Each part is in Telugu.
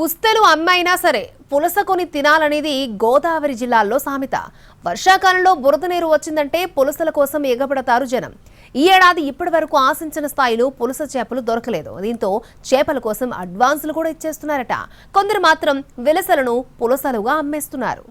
పుస్తలు అమ్మైనా సరే పులస కొని తినాలనేది గోదావరి జిల్లాల్లో సామెత. వర్షాకాలంలో బురద నీరు వచ్చిందంటే పులసల కోసం ఎగబడతారు జనం. ఈ ఏడాది ఇప్పటి వరకు ఆశించిన స్థాయిలో పులస చేపలు దొరకలేదు. దీంతో చేపల కోసం అడ్వాన్సులు కూడా ఇచ్చేస్తున్నారట. కొందరు మాత్రం విలసలను పులసలుగా అమ్మేస్తున్నారు.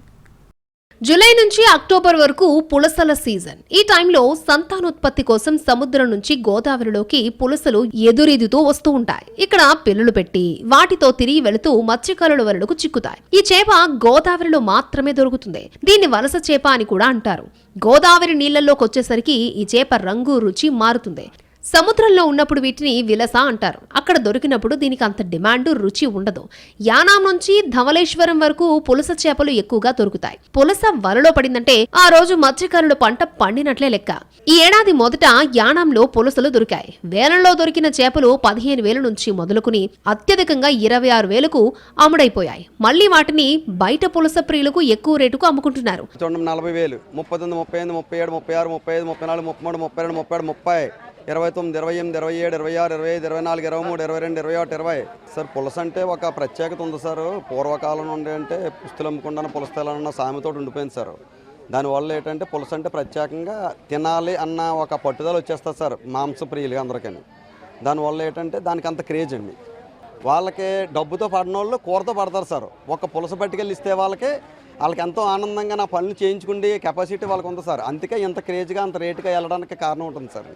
జూలై నుంచి అక్టోబర్ వరకు పులసల సీజన్. ఈ టైంలో సంతానోత్పత్తి కోసం సముద్రం నుంచి గోదావరిలోకి పులసలు ఎదురెదుతూ వస్తూ ఉంటాయి. ఇక్కడ పిల్లలు పెట్టి వాటితో తిరిగి వెళుతూ మత్స్యకారుల వలలకు చిక్కుతాయి. ఈ చేప గోదావరిలో మాత్రమే దొరుకుతుంది. దీన్ని వలస చేప అని కూడా అంటారు. గోదావరి నీళ్ళలోకి వచ్చేసరికి ఈ చేప రంగు రుచి మారుతుంది. సముద్రంలో ఉన్నప్పుడు వీటిని విలస అంటారు. అక్కడ దొరికినప్పుడు దీనికి అంత డిమాండ్ రుచి ఉండదు. యానాం నుంచి ధవలేశ్వరం వరకు పులస చేపలు ఎక్కువగా దొరుకుతాయి. పులస వలలో పడిందంటే ఆ రోజు మత్స్యకారుల పంట పండినట్లే లెక్క. ఈ ఏడాది మొదట యానాంలో పులసలు దొరికాయి. వేలంలో దొరికిన చేపలు పదిహేను వేల నుంచి మొదలుకుని అత్యధికంగా ఇరవై ఆరు వేలకు అమ్ముడైపోయాయి. మళ్ళీ వాటిని బయట పులస ప్రియులకు ఎక్కువ రేటుకు అమ్ముకుంటున్నారు. నలభై వేలు ముప్పై తొమ్మిది ముప్పై ఎనిమిది ముప్పై ఏడు ముప్పై ఆరు ముప్పై ఐదు ముప్పై నాలుగు ముప్పై మూడు ముప్పై రెండు ముప్పై ముప్పై ఇరవై తొమ్మిది ఇరవై ఎనిమిది ఇరవై ఏడు ఇరవై ఆరు ఇరవై ఐదు ఇరవై నాలుగు ఇరవై మూడు ఇరవై రెండు ఇరవై ఒకటి ఇరవై సార్ పులస అంటే ఒక ప్రత్యేకత ఉంది సార్. పూర్వకాలం నుండి అంటే పుస్తులు అమ్ముకుంటాను పులస సామెతోటి ఉండిపోయింది సార్. దానివల్ల ఏంటంటే పులస అంటే ప్రత్యేకంగా తినాలి అన్న ఒక పట్టుదల వచ్చేస్తుంది సార్ మాంస ప్రియులుగా అందరికీ దానివల్ల ఏంటంటే దానికి అంత క్రేజ్ అండి. వాళ్ళకి డబ్బుతో పడిన వాళ్ళు కూరతో పడతారు సార్. ఒక పులస పట్టుకెళ్ళి ఇస్తే వాళ్ళకి వాళ్ళకి ఎంతో ఆనందంగా నా పనులు చేయించుకునే కెపాసిటీ వాళ్ళకి ఉంది సార్. అందుకే ఇంత క్రేజ్గా అంత రేటుగా వెళ్ళడానికి కారణం ఉంటుంది సార్.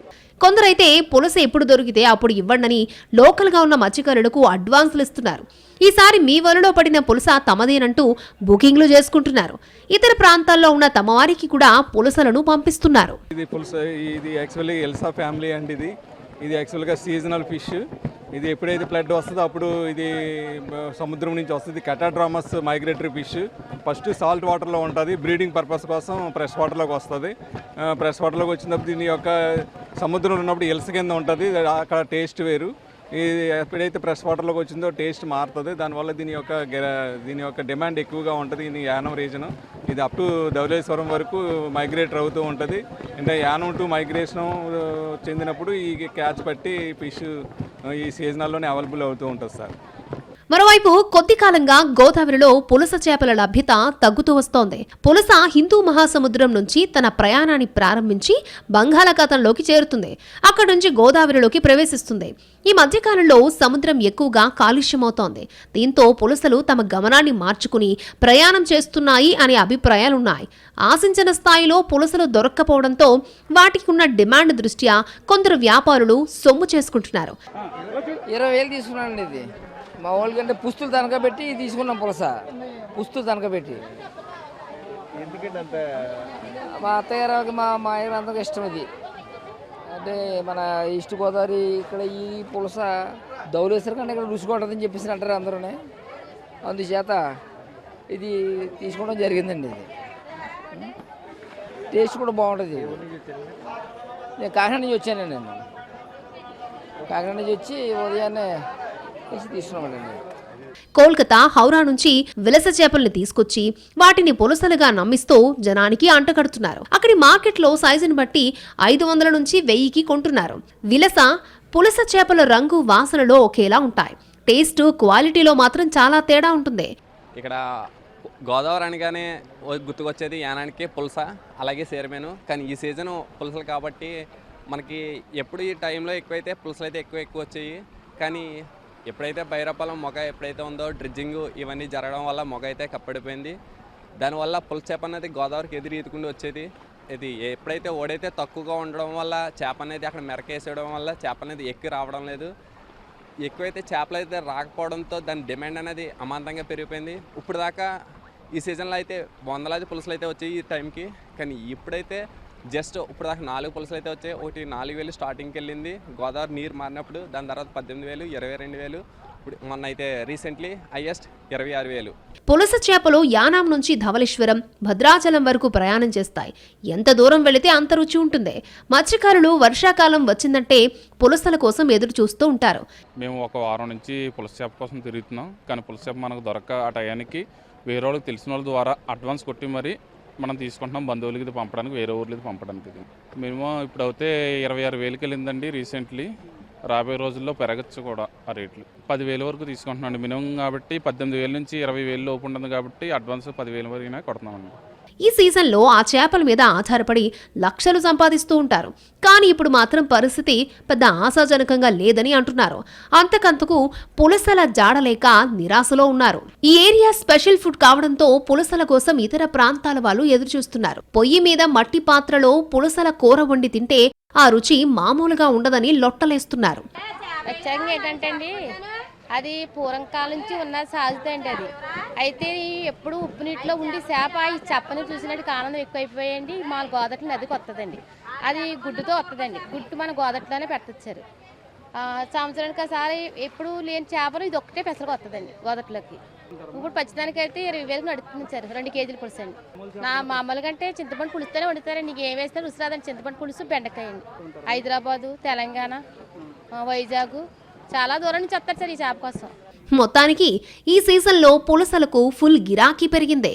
కొందరైతే పులస ఎప్పుడు దొరికితే అప్పుడు ఇవ్వండని లోకల్గా ఉన్న మత్స్యకారులకు అడ్వాన్సులు ఇస్తున్నారు. ఈసారి మీ వలలో పడిన పులస తమదేనంటూ బుకింగ్లు చేసుకుంటున్నారు. ఇతర ప్రాంతాల్లో ఉన్న తమ వారికి కూడా పులసలను పంపిస్తున్నారు. ఇది పులుసు ఇది యాక్చువల్లీ ఎల్సా ఫ్యామిలీ అండి ఇది. ఇది యాక్చువల్గా సీజనల్ ఫిష్ ఇది ఎప్పుడైతే ఫ్లడ్ వస్తుందో అప్పుడు ఇది సముద్రం నుంచి వస్తుంది. Catadromous migratory fish first salt వాటర్లో ఉంటుంది. బ్రీడింగ్ పర్పస్ కోసం ఫ్రెష్ వాటర్లోకి వస్తుంది. ఫ్రెష్ వాటర్లోకి వచ్చినప్పుడు దీని యొక్క సముద్రంలో ఉన్నప్పుడు ఎలస కింద ఉంటుంది. అక్కడ టేస్ట్ వేరు. ఇది ఎప్పుడైతే ఫ్రెష్ వాటర్లోకి వచ్చిందో టేస్ట్ మారుతుంది. దానివల్ల దీని యొక్క దీని యొక్క డిమాండ్ ఎక్కువగా ఉంటుంది. ఇది యానం రీజన్ ఇది అప్ టు ధవలేశ్వరం వరకు మైగ్రేటర్ అవుతూ ఉంటుంది. అంటే యానం టు మైగ్రేషన్ చెందినప్పుడు ఈ క్యాచ్ పట్టి ఫిష్ ఈ సీజనల్లోనే అవైలబుల్ అవుతూ ఉంటుంది సార్. మరోవైపు కొద్ది కాలంగా గోదావరిలో పులస చేపల లభ్యత తగ్గుతూ వస్తోంది. పులస హిందూ మహాసముద్రం నుంచి తన ప్రయాణాన్ని ప్రారంభించి బంగాళాఖాతంలోకి చేరుతుంది. అక్కడి నుంచి గోదావరిలోకి ప్రవేశిస్తుంది. ఈ మధ్యకాలంలో సముద్రం ఎక్కువగా కాలుష్యమవుతోంది. దీంతో పులసలు తమ గమనాన్ని మార్చుకుని ప్రయాణం చేస్తున్నాయి అనే అభిప్రాయాలున్నాయి. ఆశించిన స్థాయిలో పులసలు దొరక్కపోవడంతో వాటికి ఉన్న డిమాండ్ దృష్ట్యా కొందరు వ్యాపారులు సొమ్ము చేసుకుంటున్నారు. ఇరవై వేలు ఇది. మా వాళ్ళకి అంటే పుస్తులు తనక పెట్టి తీసుకున్నాం పులస. పుస్తులు తనక పెట్టి మా అత్తయ్య గారికి మా మా ఆయన అందరికి ఇష్టం ఇది. అంటే మన ఈస్ట్ గోదావరి ఇక్కడ ఈ పులస దౌలేశ్వర కంటే ఇక్కడ రుచుకుంటుందని చెప్పేసి అంటారు అందరూనే. అందుచేత ఇది తీసుకోవడం జరిగిందండి ఇది. టేస్ట్ కూడా బాగుంటుంది. నేను కాకినాడ నుంచి వచ్చాను నేను. కాకినాడ నుంచి వచ్చి ఉదయాన్నే కోల్కతా హౌరా నుంచి విలస చేపల్ని తీసుకొచ్చి వాటిని పులసలుగా నమ్మిస్తూ జనానికి అంటగడుతున్నారు అక్కడి మార్కెట్లో సైజుని బట్టి ఐదు వందల నుంచి వెయ్యికి కొంటున్నారు. విలస పులస చేపల రంగు వాసనలో ఒకేలా ఉంటాయి. టేస్ట్ క్వాలిటీలో మాత్రం చాలా తేడా ఉంటుంది. ఇక్కడ గోదావరి అనగానే గుర్తుకొచ్చేది యానానికి పులస అలాగే సేరమేను. కానీ ఈ సీజన్ పులసలు కాబట్టి మనకి ఎప్పుడు ఈ టైంలో ఎక్కువైతే పులసలు అయితే ఎక్కువ ఎక్కువ వచ్చాయి. కానీ ఎప్పుడైతే బైరపాలెం మొగ ఎప్పుడైతే ఉందో డ్రిడ్జింగ్ ఇవన్నీ జరగడం వల్ల మొగ అయితే కప్పడిపోయింది. దానివల్ల పులస చేప అనేది గోదావరికి ఎదురు ఈదుకుంటూ వచ్చేది. ఇది ఎప్పుడైతే ఓడైతే తక్కువగా ఉండడం వల్ల చేప అనేది అక్కడ మెరకేసేయడం వల్ల చేప అనేది ఎక్కువ రావడం లేదు. ఎక్కువైతే చేపలు అయితే రాకపోవడంతో దాని డిమాండ్ అనేది అమాంతంగా పెరిగిపోయింది. ఇప్పుడు దాకా ఈ సీజన్లో అయితే వందలాది పులుసులు అయితే వచ్చాయి ఈ టైంకి. కానీ ఇప్పుడైతే జస్ట్ ఇప్పుడు దాకా నాలుగు పులుసులు అయితే వచ్చాయి. ఒకటి నాలుగు వేలు స్టార్టింగ్కి వెళ్ళింది. గోదావరి నీరు మారినప్పుడు దాని తర్వాత పద్దెనిమిది వేలు ఇరవై రెండు వేలు. ఇప్పుడు మొన్న అయితే రీసెంట్లీ హైయెస్ట్ ఇరవై ఆరు వేలు. పులస చేపలు యానాం నుంచి ధవళేశ్వరం భద్రాచలం వరకు ప్రయాణం చేస్తాయి. ఎంత దూరం వెళితే అంత రుచి ఉంటుంది. మత్స్యకారులు వర్షాకాలం వచ్చిందంటే పులసల కోసం ఎదురు చూస్తూ ఉంటారు. మేము ఒక వారం నుంచి పులస చేప కోసం తిరుగుతున్నాం. కానీ పులస చేప మనకు దొరక్క ఆ టయానికి వేరే వాళ్ళకి తెలిసిన వాళ్ళ ద్వారా అడ్వాన్స్ కొట్టి మరి మనం తీసుకుంటున్నాం బంధువులకి పంపడానికి వేరే ఊర్లకి పంపడానికి మినిమం ఇప్పుడు అయితే ఇరవై ఆరు వేలకి వెళ్ళిందండి రీసెంట్లీ. రాబోయే రోజుల్లో పెరగచ్చు కూడా ఆ రేట్లు. పదివేల వరకు తీసుకుంటున్నాం మినిమం కాబట్టి పద్దెనిమిది వేల నుంచి ఇరవై వేలు లోపు ఉంటుంది కాబట్టి అడ్వాన్స్ పదివేల వరకు కొడుతున్నామండి ఈ సీజన్లో ఆ చేపల మీద ఆధారపడి లక్షలు సంపాదిస్తూ ఉంటారు. కానీ ఇప్పుడు మాత్రం పరిస్థితి పెద్ద ఆశాజనకంగా లేదని అంటున్నారు. అంతకంతకు పులసల జాడలేక నిరాశలో ఉన్నారు. ఈ ఏరియా స్పెషల్ ఫుడ్ కావడంతో పులసల కోసం ఇతర ప్రాంతాల వాళ్ళు ఎదురుచూస్తున్నారు. పొయ్యి మీద మట్టి పాత్రలో పులసల కూర వండి తింటే ఆ రుచి మామూలుగా ఉండదని లొట్టలేస్తున్నారు. ఏంటంటే అది పూర్వకాలం నుంచి ఉన్న సాగుతండి అది. అయితే ఎప్పుడు ఉప్పు నీటిలో ఉండి చేప ఈ చెప్పని చూసినట్టు ఆనందం ఎక్కువైపోయాయండి. మా గోదట్ల నదికి వస్తుందండి అది గుడ్డుతో వస్తుందండి గుడ్డు మన గోదట్లోనే పెట్టచ్చారు. సంవత్సరానికి ఒకసారి ఎప్పుడు లేని చేపలు ఇది ఒక్కటే పెసలకు వస్తుందండి గోదట్లోకి ఇప్పుడు పచ్చదానికి అయితే ఇరవై వేలకు నడుతుంది సార్. రెండు కేజీలు పులుసు అండి. నా మామూలుగా అంటే చింతపండు పులుస్తూనే వండుతారండి. నీకు ఏం వేస్తే రుచి రాదండి చింతపండు పులుసు బెండకాయ అండి హైదరాబాదు తెలంగాణ వైజాగ్ చాలా దూరం నుంచి వస్తారు సార్ ఈ చేప కోసం. మొత్తానికి ఈ సీజన్లో పులసలకు ఫుల్ గిరాకీ పెరిగింది.